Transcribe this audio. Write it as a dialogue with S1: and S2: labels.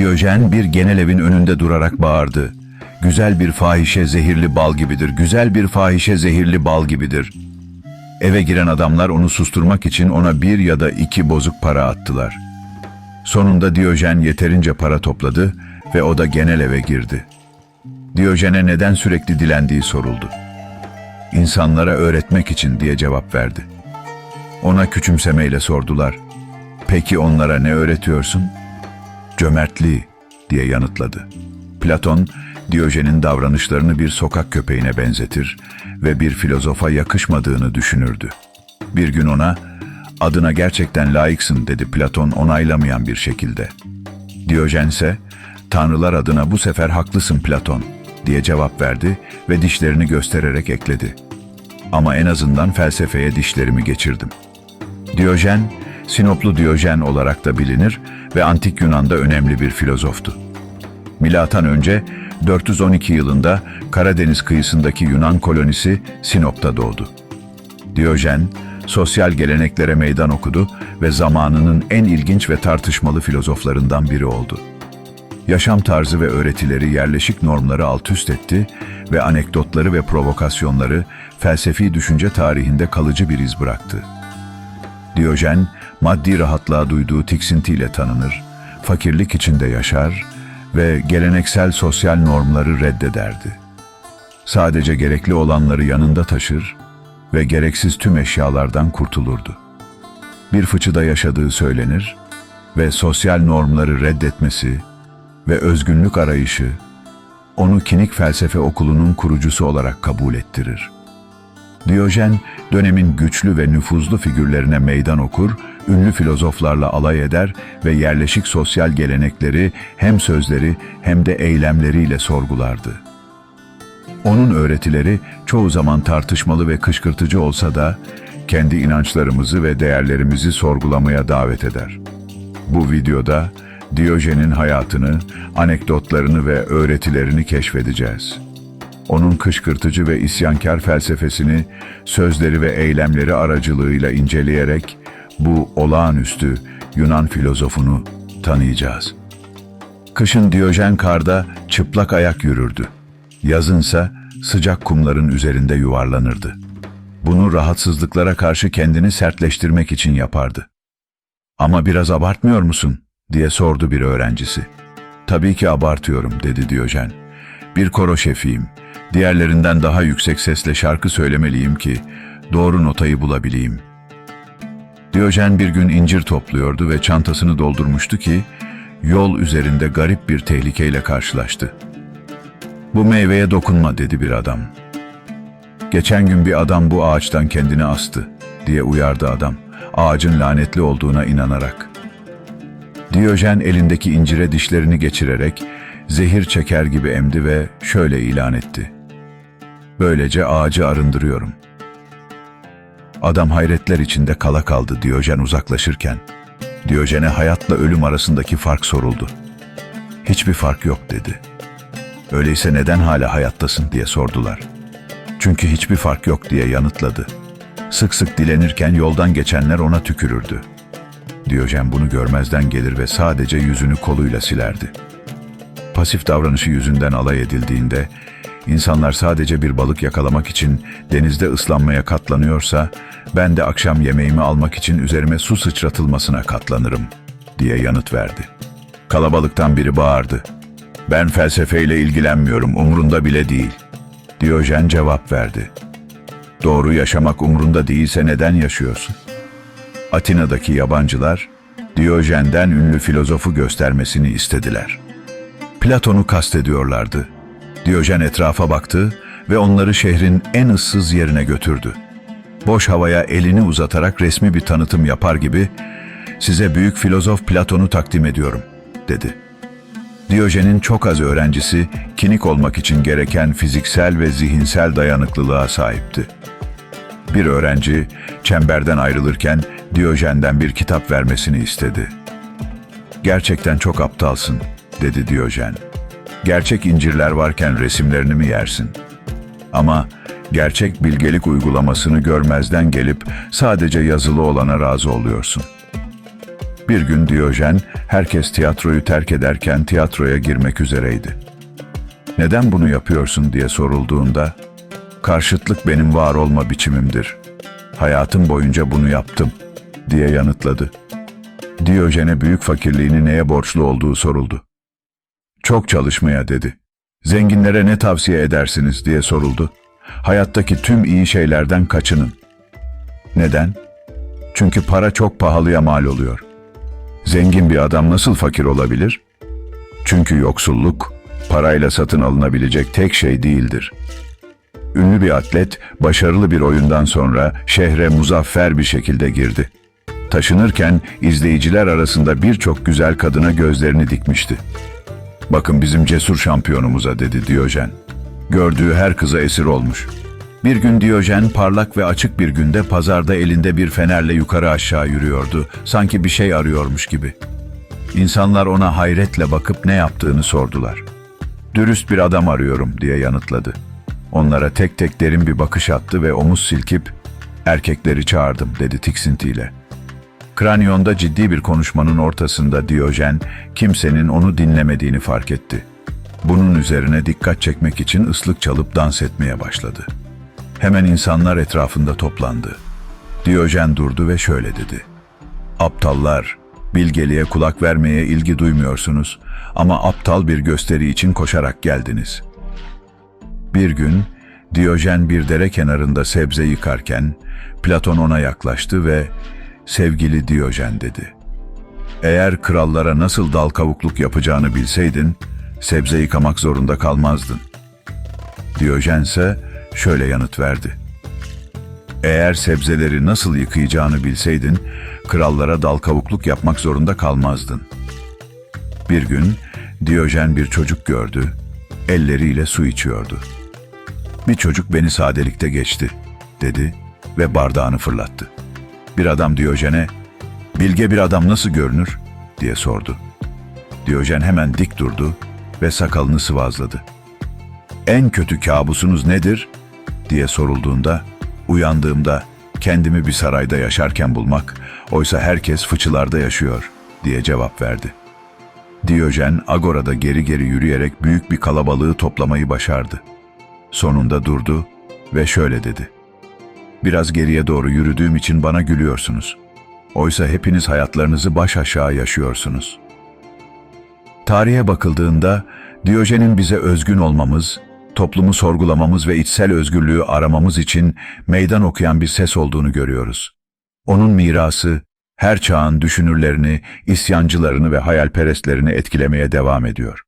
S1: Diyojen bir genel evin önünde durarak bağırdı. Güzel bir fahişe zehirli bal gibidir, güzel bir fahişe zehirli bal gibidir. Eve giren adamlar onu susturmak için ona bir ya da iki bozuk para attılar. Sonunda Diyojen yeterince para topladı ve o da genel eve girdi. Diyojen'e neden sürekli dilendiği soruldu. İnsanlara öğretmek için diye cevap verdi. Ona küçümsemeyle sordular. Peki onlara ne öğretiyorsun? Cömertliği diye yanıtladı. Platon, Diyojen'in davranışlarını bir sokak köpeğine benzetir ve bir filozofa yakışmadığını düşünürdü. Bir gün ona, adına gerçekten layıksın dedi Platon onaylamayan bir şekilde. Diyojen ise, Tanrılar adına bu sefer haklısın Platon diye cevap verdi ve dişlerini göstererek ekledi. Ama en azından felsefeye dişlerimi geçirdim. Diyojen, Sinoplu Diyojen olarak da bilinir ve antik Yunan'da önemli bir filozoftu. Milattan önce 412 yılında Karadeniz kıyısındaki Yunan kolonisi Sinop'ta doğdu. Diyojen, sosyal geleneklere meydan okudu ve zamanının en ilginç ve tartışmalı filozoflarından biri oldu. Yaşam tarzı ve öğretileri yerleşik normları alt üst etti ve anekdotları ve provokasyonları felsefi düşünce tarihinde kalıcı bir iz bıraktı. Diyojen, maddi rahatlığa duyduğu tiksintiyle tanınır, fakirlik içinde yaşar ve geleneksel sosyal normları reddederdi. Sadece gerekli olanları yanında taşır ve gereksiz tüm eşyalardan kurtulurdu. Bir fıçıda yaşadığı söylenir ve sosyal normları reddetmesi ve özgünlük arayışı onu kinik felsefe okulunun kurucusu olarak kabul ettirir. Diyojen, dönemin güçlü ve nüfuzlu figürlerine meydan okur, ünlü filozoflarla alay eder ve yerleşik sosyal gelenekleri hem sözleri hem de eylemleriyle sorgulardı. Onun öğretileri çoğu zaman tartışmalı ve kışkırtıcı olsa da kendi inançlarımızı ve değerlerimizi sorgulamaya davet eder. Bu videoda Diyojen'in hayatını, anekdotlarını ve öğretilerini keşfedeceğiz. Onun kışkırtıcı ve isyankar felsefesini sözleri ve eylemleri aracılığıyla inceleyerek bu olağanüstü Yunan filozofunu tanıyacağız. Kışın Diyojen karda çıplak ayak yürürdü. Yazınsa sıcak kumların üzerinde yuvarlanırdı. Bunu rahatsızlıklara karşı kendini sertleştirmek için yapardı. Ama biraz abartmıyor musun? diye sordu bir öğrencisi. Tabii ki abartıyorum dedi Diyojen. Bir koro şefiyim. Diğerlerinden daha yüksek sesle şarkı söylemeliyim ki doğru notayı bulabileyim. Diyojen bir gün incir topluyordu ve çantasını doldurmuştu ki yol üzerinde garip bir tehlikeyle karşılaştı. Bu meyveye dokunma dedi bir adam. Geçen gün bir adam bu ağaçtan kendini astı diye uyardı adam. Ağacın lanetli olduğuna inanarak. Diyojen elindeki incire dişlerini geçirerek zehir çeker gibi emdi ve şöyle ilan etti. Böylece ağacı arındırıyorum. Adam hayretler içinde kala kaldı Diyojen uzaklaşırken. Diyojen'e hayatla ölüm arasındaki fark soruldu. Hiçbir fark yok dedi. Öyleyse neden hala hayattasın diye sordular. Çünkü hiçbir fark yok diye yanıtladı. Sık sık dilenirken yoldan geçenler ona tükürürdü. Diyojen bunu görmezden gelir ve sadece yüzünü koluyla silerdi. Pasif davranışı yüzünden alay edildiğinde, insanlar sadece bir balık yakalamak için denizde ıslanmaya katlanıyorsa, ben de akşam yemeğimi almak için üzerime su sıçratılmasına katlanırım, diye yanıt verdi. Kalabalıktan biri bağırdı. Ben felsefeyle ilgilenmiyorum, umrunda bile değil. Diyojen cevap verdi. Doğru yaşamak umrunda değilse neden yaşıyorsun? Atina'daki yabancılar, Diyojen'den ünlü filozofu göstermesini istediler. Platon'u kastediyorlardı. Diyojen etrafa baktı ve onları şehrin en ıssız yerine götürdü. Boş havaya elini uzatarak resmi bir tanıtım yapar gibi, size büyük filozof Platon'u takdim ediyorum, dedi. Diyojen'in çok az öğrencisi kinik olmak için gereken fiziksel ve zihinsel dayanıklılığa sahipti. Bir öğrenci çemberden ayrılırken Diyojen'den bir kitap vermesini istedi. Gerçekten çok aptalsın, dedi Diyojen. Gerçek incirler varken resimlerini mi yersin? Ama gerçek bilgelik uygulamasını görmezden gelip sadece yazılı olana razı oluyorsun. Bir gün Diyojen, herkes tiyatroyu terk ederken tiyatroya girmek üzereydi. Neden bunu yapıyorsun diye sorulduğunda, karşıtlık benim var olma biçimimdir. Hayatım boyunca bunu yaptım, diye yanıtladı. Diyojen'e büyük fakirliğini neye borçlu olduğu soruldu. Çok çalışmaya dedi. Zenginlere ne tavsiye edersiniz diye soruldu. Hayattaki tüm iyi şeylerden kaçının. Neden? Çünkü para çok pahalıya mal oluyor. Zengin bir adam nasıl fakir olabilir? Çünkü yoksulluk parayla satın alınabilecek tek şey değildir. Ünlü bir atlet başarılı bir oyundan sonra şehre muzaffer bir şekilde girdi. Taşınırken izleyiciler arasında birçok güzel kadına gözlerini dikmişti. Bakın bizim cesur şampiyonumuza dedi Diyojen. Gördüğü her kıza esir olmuş. Bir gün Diyojen parlak ve açık bir günde pazarda elinde bir fenerle yukarı aşağı yürüyordu. Sanki bir şey arıyormuş gibi. İnsanlar ona hayretle bakıp ne yaptığını sordular. Dürüst bir adam arıyorum diye yanıtladı. Onlara tek tek derin bir bakış attı ve omuz silkip erkekleri çağırdım dedi tiksintiyle. Kranyon'da ciddi bir konuşmanın ortasında Diyojen kimsenin onu dinlemediğini fark etti. Bunun üzerine dikkat çekmek için ıslık çalıp dans etmeye başladı. Hemen insanlar etrafında toplandı. Diyojen durdu ve şöyle dedi. Aptallar, bilgeliğe kulak vermeye ilgi duymuyorsunuz ama aptal bir gösteri için koşarak geldiniz. Bir gün Diyojen bir dere kenarında sebze yıkarken Platon ona yaklaştı ve sevgili Diyojen dedi. Eğer krallara nasıl dal kavukluk yapacağını bilseydin, sebze yıkamak zorunda kalmazdın. Diyojen ise şöyle yanıt verdi. Eğer sebzeleri nasıl yıkayacağını bilseydin, krallara dal kavukluk yapmak zorunda kalmazdın. Bir gün Diyojen bir çocuk gördü, elleriyle su içiyordu. Bir çocuk beni sadelikte geçti, dedi ve bardağını fırlattı. Bir adam Diyojen'e, bilge bir adam nasıl görünür, diye sordu. Diyojen hemen dik durdu ve sakalını sıvazladı. En kötü kabusunuz nedir? diye sorulduğunda, uyandığımda kendimi bir sarayda yaşarken bulmak, oysa herkes fıçılarda yaşıyor, diye cevap verdi. Diyojen agorada geri geri yürüyerek büyük bir kalabalığı toplamayı başardı. Sonunda durdu ve şöyle dedi. Biraz geriye doğru yürüdüğüm için bana gülüyorsunuz. Oysa hepiniz hayatlarınızı baş aşağı yaşıyorsunuz. Tarihe bakıldığında Diyojen'in bize özgün olmamız, toplumu sorgulamamız ve içsel özgürlüğü aramamız için meydan okuyan bir ses olduğunu görüyoruz. Onun mirası her çağın düşünürlerini, isyancılarını ve hayalperestlerini etkilemeye devam ediyor.